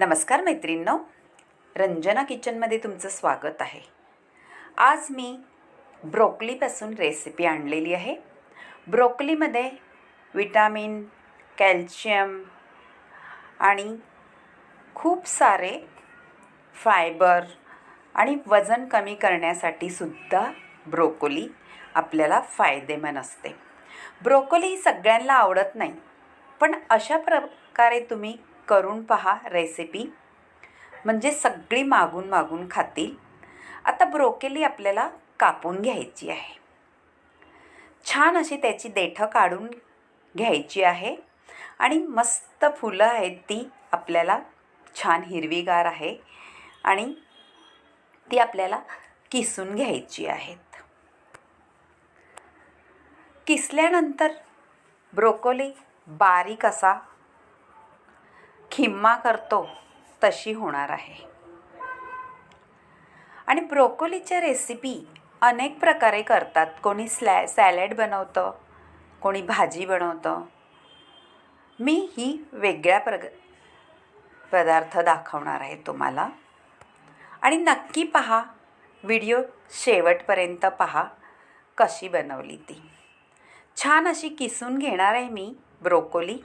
नमस्कार मैत्रिणींनो. रंजना किचनमध्ये तुमचं स्वागत आहे. आज मी ब्रोकलीपासून रेसिपी आणलेली आहे. ब्रोकलीमध्ये विटॅमिन कॅल्शियम आणि खूप सारे फायबर आणि वजन कमी करण्यासाठी सुद्धा ब्रोकोली आपल्याला फायदेमंद असते. ब्रोकोली ही सगळ्यांना आवडत नाही पण अशा प्रकारे तुम्ही करून पहा रेसिपी म्हणजे सगळी मागून मागून खातील. आता ब्रोकेली आपल्याला कापून घ्यायची आहे. छान अशी त्याची देठं काढून घ्यायची आहे. आणि मस्त फुलं आहेत ती आपल्याला छान हिरवीगार आहे. आणि ती आपल्याला किसून घ्यायची आहेत. किसल्यानंतर ब्रोकोली बारीक असा खिम्मा करतो तशी होणार आहे. आणि ब्रोकोलीच्या रेसिपी अनेक प्रकारे करतात. कोणी स्लॅ सॅलड बनवतं कोणी भाजी बनवतं. मी ही वेगळ्या प्रग पदार्थ दाखवणार आहे तुम्हाला. आणि नक्की पहा व्हिडिओ शेवटपर्यंत पहा कशी बनवली ती. छान अशी किसून घेणार आहे मी ब्रोकोली.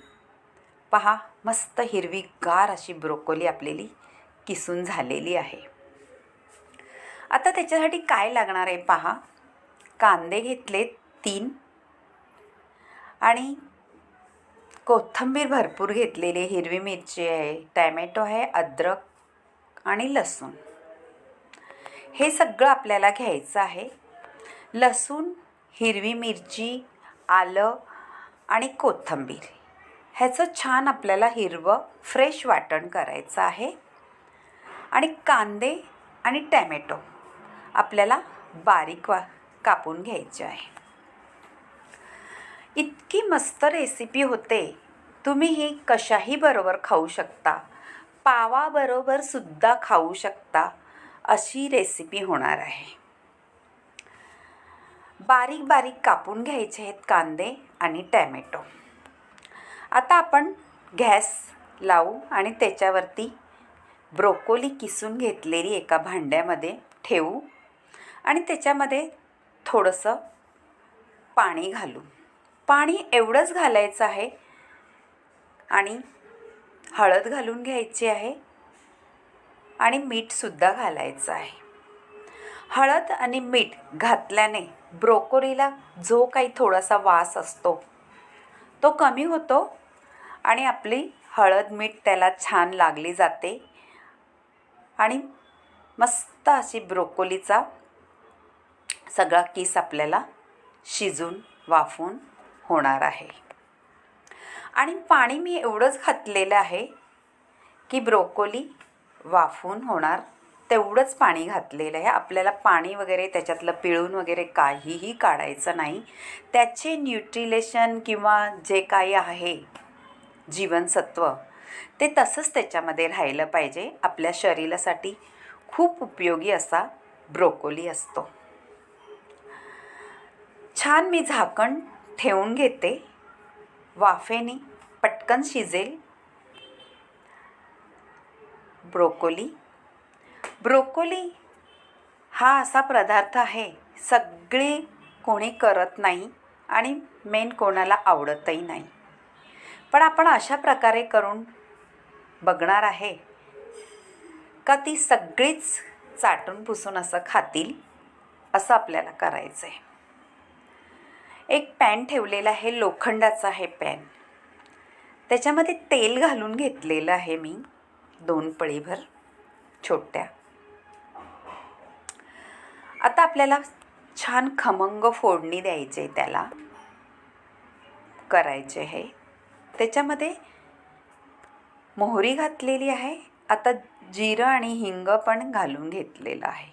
पहा मस्त हिरवीगार अशी ब्रोकोली आपलेली किसून झालेली आहे. आता त्याच्यासाठी काय लागणार आहे पहा? कांदे घेतले तीन. आणि कोथिंबीर भरपूर घेतलेली हिरवी मिरची आहे टॅमॅटो आहे अद्रक आणि लसूण. हे सगळं आपल्याला घ्यायचं आहे. लसूण हिरवी मिरची आलं आणि कोथिंबीर. ह्याचं छान आपल्याला हिरवं फ्रेश वाटण करायचं आहे. आणि कांदे आणि टॅमॅटो आपल्याला बारीक वा कापून घ्यायचे आहे. इतकी मस्त रेसिपी होते. तुम्ही ही कशाही बरोबर खाऊ शकता. पावाबरोबर सुद्धा खाऊ शकता. अशी रेसिपी होणार आहे. बारीक बारीक कापून घ्यायचे आहेत कांदे आणि टॅमॅटो. आता आपण गॅस लावू आणि त्याच्यावरती ब्रोकोली किसून घेतलेली एका भांड्यामध्ये ठेवू आणि त्याच्यामध्ये थोडंसं पाणी घालू पाणी एवढंच घालायचं आहे आणि हळद घालून घ्यायची आहे आणि मीठसुद्धा घालायचं आहे. हळद आणि मीठ घातल्याने ब्रोकोलीला जो काही थोडासा वास असतो तो कमी होतो आणि आपली हळद मीठ त्याला छान लागली जाते. आणि मस्त अशी ब्रोकोलीचा सगळा किस आपल्याला शिजून वाफून होणार आहे. आणि पाणी मी एवढंच घातलेलं आहे की ब्रोकोली वाफून होणार तेवढंच पाणी घातलेलं आहे. आपल्याला पाणी वगैरे त्याच्यातलं पिळून वगैरे काहीही काढायचं नाही. त्याचे न्यूट्रिलेशन किंवा जे काही आहे जीवनसत्व. ते तसंच त्याच्यामध्ये राहिलं पाहिजे. आपल्या शरीरासाठी खूप उपयोगी असा ब्रोकोली असतो. छान मी झाकण ठेवून घेते. वाफेने पटकन शिजेल. ब्रोकोली. ब्रोकोली हा असा पदार्थ आहे सगळे कोणी करत नाही आणि मेन कोणाला आवडतही नाही. पण आपण अशा प्रकारे करून बघणार आहे का ती सगळीच चाटून पुसून असं खातील असं आपल्याला करायचं आहे एक पॅन ठेवलेला आहे लोखंडाचा आहे पॅन. त्याच्यामध्ये तेल घालून घेतलेलं आहे मी दोन पळीभर छोट्या. आता आपल्याला छान खमंग फोडणी द्यायची आहे त्याला. करायचे आहे त्याच्यामध्ये मोहरी घातलेली आहे. आता जिरं आणि हिंग पण घालून घेतलेलं आहे.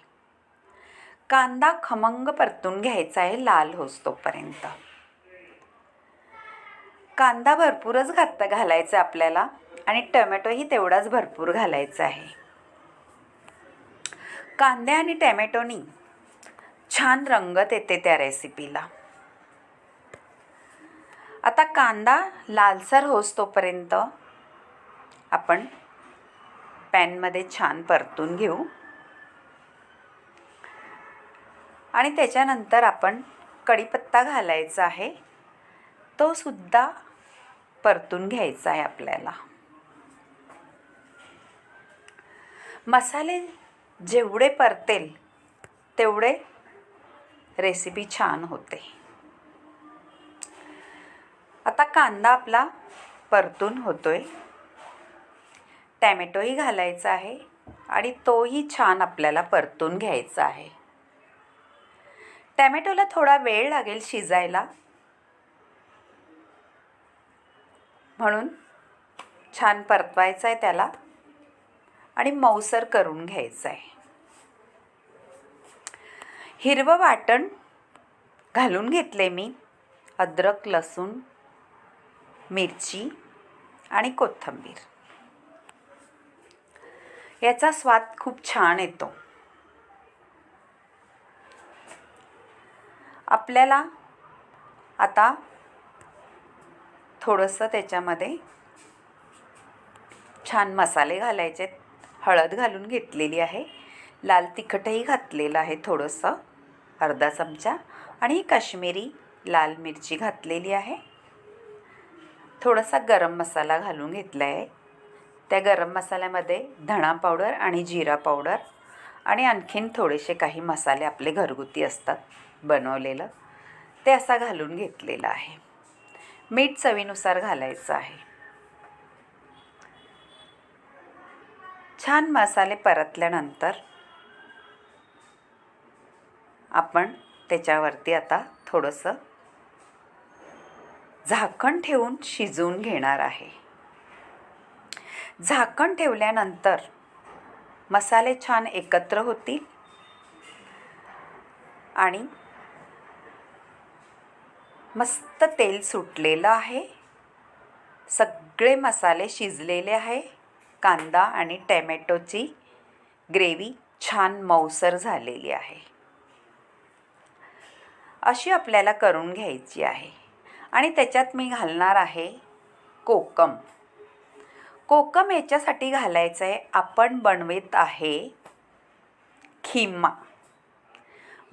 कांदा खमंग परतून घ्यायचा आहे लाल होस्तोपर्यंत. कांदा भरपूरच घात घालायचा आपल्याला आणि टमॅटोही तेवढाच भरपूर घालायचा आहे. कांद्या आणि टॅमॅटोनी छान रंगत येते त्या रेसिपीला आता कांदा लालसर होस तोपर्यंत आपण पॅनमध्ये छान परतून घेऊ. आणि त्याच्यानंतर आपण कढीपत्ता घालायचा आहे. तो सुद्धा परतून घ्यायचा आहे आपल्याला. मसाले जेवढे परतेल तेवढे रेसिपी छान होते. आता कांदा आपला परतून होतो आहे टॅमॅटोही घालायचा आहे आणि तोही छान आपल्याला परतून घ्यायचा आहे. टॅमॅटोला थोडा वेळ लागेल शिजायला. म्हणून छान परतवायचं आहे त्याला आणि मऊसर करून घ्यायचं आहे. हिरवं वाटण घालून घेतले मी. अद्रक लसूण मिरची आणि कोथिंबीर. याचा स्वाद खूप छान येतो. आपल्याला आता थोडंसं त्याच्यामध्ये छान मसाले घालायचे हळद घालून घेतलेली आहे. लाल तिखटही घातलेलं आहे थोडंसं. अर्धा चमचा आणि काश्मीरी लाल मिरची घातलेली आहे. थोडासा गरम मसाला घालून घेतला आहे त्या गरम मसाल्यामध्ये धणा पावडर आणि जिरा पावडर आणि आणखीन थोडेसे काही मसाले आपले घरगुती असतात बनवलेलं ते असा घालून घेतलेलं आहे. मीठ चवीनुसार घालायचं आहे. छान मसाले परतल्यानंतर आपण त्याच्यावरती आता थोडंसं झाकण ठेवून शिजवून घेणार आहे. झाकण ठेवल्यानंतर मसाले छान एकत्र होतील आणि मस्त तेल सुटलेलं आहे. सगळे मसाले शिजलेले आहे. कांदा आणि टॅमॅटोची ग्रेव्ही छान मऊसर झालेली आहे. अशी आपल्याला करून घ्यायची आहे. आणि त्याच्यात मी घालणार आहे कोकम. कोकम याच्यासाठी घालायचं आहे आपण बनवित आहे खिम्मा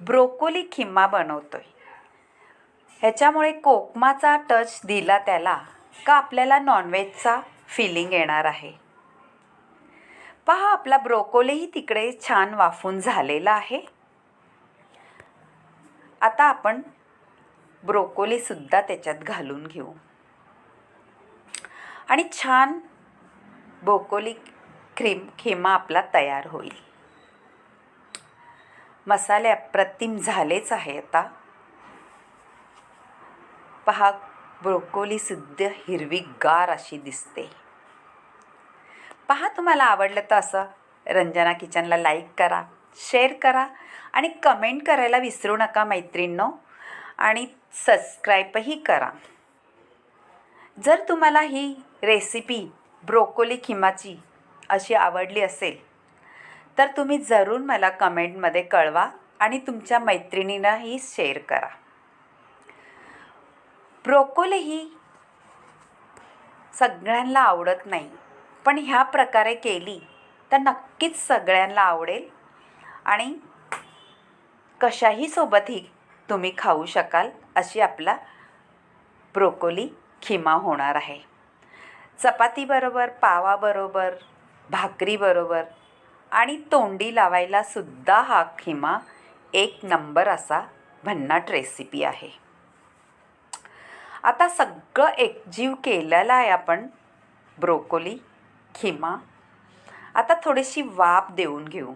ब्रोकोली खिम्मा बनवतो आहे ह्याच्यामुळे कोकमाचा टच दिला त्याला का आपल्याला नॉनव्हेजचा फिलिंग येणार आहे. पहा आपला ब्रोकोलीही तिकडे छान वाफून झालेला आहे. आता आपण ब्रोकोलीसुद्धा त्याच्यात घालून घेऊ. आणि छान ब्रोकोली क्रीम खेमा आपला तयार होईल. मसाले अप्रतिम झालेच आहे आता. पहा ब्रोकोलीसुद्धा हिरवीगार अशी दिसते. पहा तुम्हाला आवडलं तर असं रंजना किचनला लाईक करा शेअर करा आणि कमेंट करायला विसरू नका मैत्रिणींनो. आणि सबस्क्राईबही करा. जर तुम्हाला ही रेसिपी ब्रोकोली खिमाची अशी आवडली असेल तर तुम्ही जरूर मला कमेंटमध्ये कळवा आणि तुमच्या मैत्रिणींनाही शेअर करा. ब्रोकोली ही सगळ्यांना आवडत नाही पण ह्या प्रकारे केली तर नक्कीच सगळ्यांना आवडेल आणि कशाही सोबतही तुम्ही खाऊ शकाल अशी आपला ब्रोकोली खिमा होणार आहे. चपातीबरोबर पावाबरोबर भाकरीबरोबर आणि तोंडी लावायला सुद्धा हा खिमा एक नंबर असा भन्नाट रेसिपी आहे. आता सगळं एकजीव केलेलं आहे आपण ब्रोकोली खिमा. आता थोडीशी वाफ देऊन घेऊ.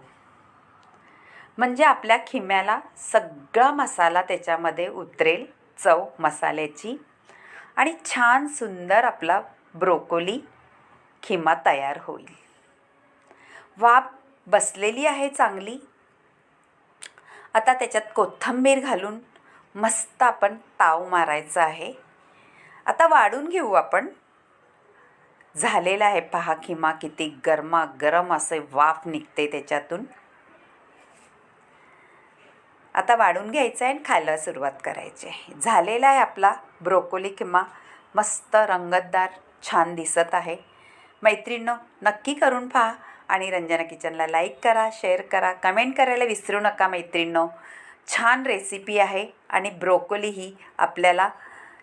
म्हणजे आपल्या खिम्याला सगळा मसाला त्याच्यामध्ये उतरेल चव मसाल्याची. आणि छान सुंदर आपला ब्रोकोली खिमा तयार होईल. वाफ बसलेली आहे चांगली. आता त्याच्यात कोथिंबीर घालून मस्त आपण ताव मारायचा आहे. आता वाढून घेऊ आपण. झालेला आहे पहा किमा किती गरमा गरम असे वाफ निघते त्याच्यातून. आता वाढून घ्यायचं आहे आणि खायला सुरुवात करायची आहे. झालेला आहे आपला ब्रोकोली किंवा मस्त रंगतदार छान दिसत आहे. मैत्रिणींनो नक्की करून पहा आणि रंजना किचनला लाईक करा शेअर करा कमेंट करायला विसरू नका मैत्रिणींनो. छान रेसिपी आहे आणि ब्रोकोली ही आपल्याला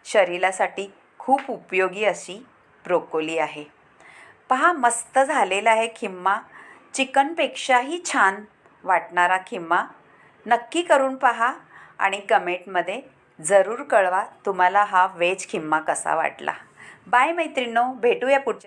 शरीरासाठी खूप उपयोगी अशी ब्रोकोली आहे. पहा मस्त झालेला आहे खिम्मा चिकनपेक्षाही छान वाटणारा खिम्मा नक्की करून पहा आणि कमेंटमध्ये जरूर कळवा तुम्हाला हा व्हेज खिम्मा कसा वाटला. बाय मैत्रिणो भेटूया पुढच्या